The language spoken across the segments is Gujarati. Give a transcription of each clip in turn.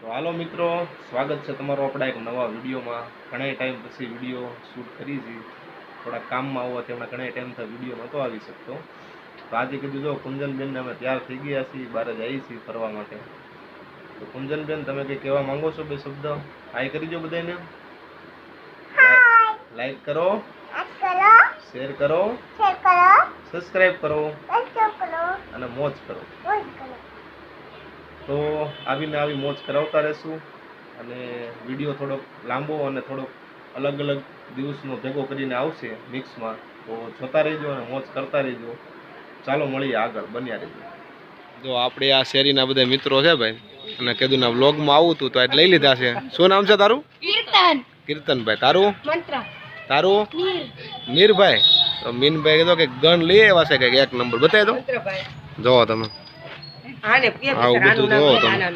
તો હાલો મિત્રો સ્વાગત છે તમારો આપણા એક નવા વિડીયોમાં. ઘણા ટાઈમ પછી વીડિયો શૂટ કરી છે. થોડા કામમાં હોવાથી હમણાં ઘણા ટાઈમથી વીડિયો નહોતો આવી શકતો. તો આજે કીધું જો કુંજનબેનને અમે તૈયાર થઈ ગયા છીએ બહાર જઈએ છીએ ફરવા માટે. તો કુંજનબેન તમે કંઈ કહેવા માંગો છો બે શબ્દ? હાય કરી દો બધાને લાઈક કરો. શેર કરો. સબસ્ક્રાઈબ કરો. અને મોજ કરો. તો આવીને આવી મોજ કરાવતા રહેશું અને વીડિયો થોડોક લાંબો અને થોડોક અલગ અલગ દિવસનો ભેગો કરીને આવશે મિક્સમાં. તો જોતા રહેજો અને મોજ કરતા રહેજો. ચાલો મળીએ આગળ. બન્યા રહેજો. જો આપણે આ શેરીના બધા મિત્રો છે ભાઈ અને કીધું ના વ્લોગમાં આવું તું તો એટલે લઈ લીધા છે. શું નામ છે તારું? કીર્તન. કીર્તનભાઈ. તારું? મંત્ર. તારું? મીરભાઈ તો મીનભાઈ કીધો કે ગણ લઈ આવ્યા છે કંઈક એક નંબર. બતાવી દો. જોવો તમે. કે આવું બધું જોવો તમે.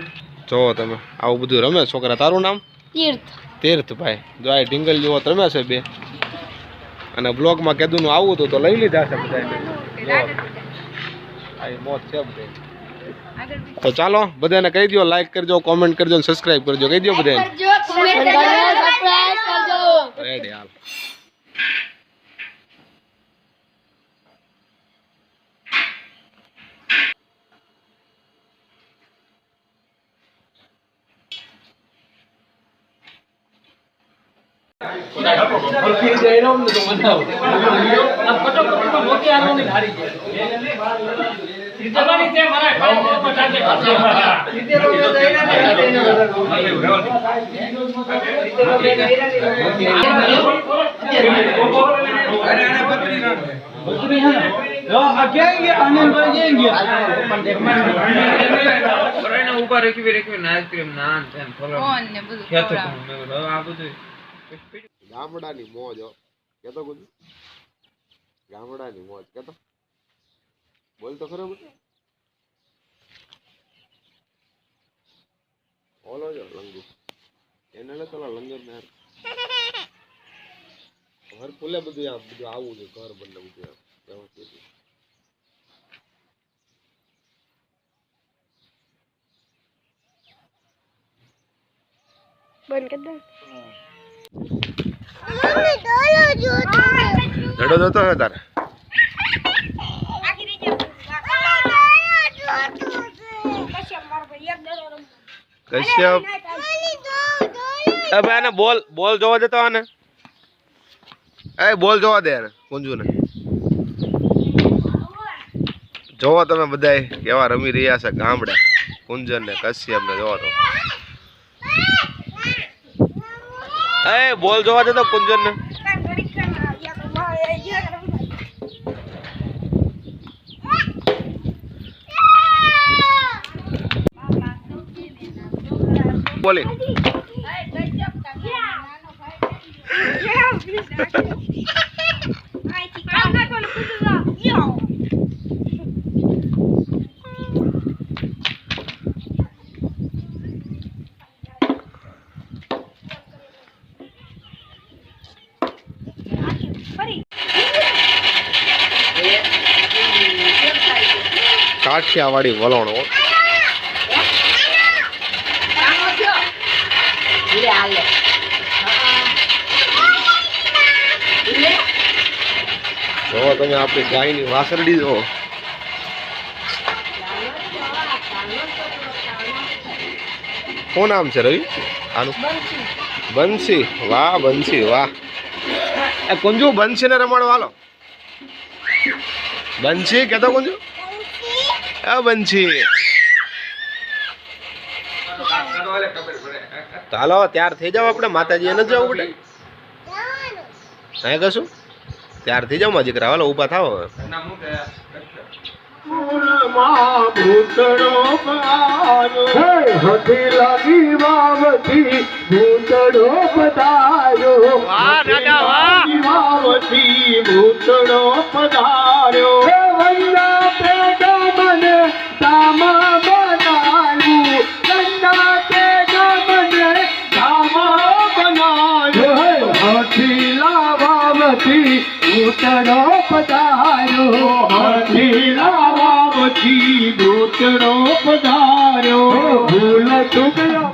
જોવો તમે. આવું બધું રમે છોકરા? તારું નામ? તીર્થ. તીર્થભાઈ જો આ ઢીંગલ જેવો રમે છે બે. અને બ્લોગમાં કેદુનું આવું હતું તો લઈ લીધા છે બધાને છે. બધે તો ચાલો બધાને કહી દો લાઈક કરજો કોમેન્ટ કરજો અને સબસ્ક્રાઇબ કરજો. કહી દો બધાને કરજો કમેન્ટ કરજો સબસ્ક્રાઇબ કરજો રેડી હાલ ઊભા રેખવી રેખવી આઈસ્ક્રીમ નાન ફોન ને આ બધું ગામડાની મોજ હો. કેતો કુછ ગામડાની મોજ કેતો? બોલ તો ખરો બધું. ઓલો જો લંગુ. એને લે પેલા લંગર ને ઘર ખુલે બધું આમ બધું આવું છે ઘર બંને બધું આમ વ્યવસ્થિત ધડો જોતો હે તારે. કશ્યપ આને બોલ બોલ જોવા દેતો આને. એ બોલ જોવા દે આને કુંજુને જોવો તમે બધાય કેવા રમી રહ્યા છે ગામડે કુંજન ને કશ્યપ ને જોવો તો. એ બોલ જોવા દેતો કુંજન ને બોલી કાઠિયાવાડી વલણો જો તમે આપણી ગાયની વાસરડી જો. શું નામ છે રવિ? આનું? બંસી વાહ બંસી વાહ. એ કુંજુ બંશી ને રમાડવા હાલો. બંસી કેતો કુંજુ? એ બંસી હાલો ત્યાર થઈ જાવ આપણે. માતાજી એને જવું પડે હે કશું? ત્યાર થઈ જાવમાં દીકરા. હાલો ઊભા થાવ લાગી ભૂતડો પધારો भूतर रोपदारो वंगा थोगा ते गारो हाथी लावावती भूतड़ो पधारियो हाथी लावावती भूतड़ो पधारियो भूल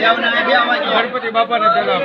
ગણપતિ બાપાને પેલા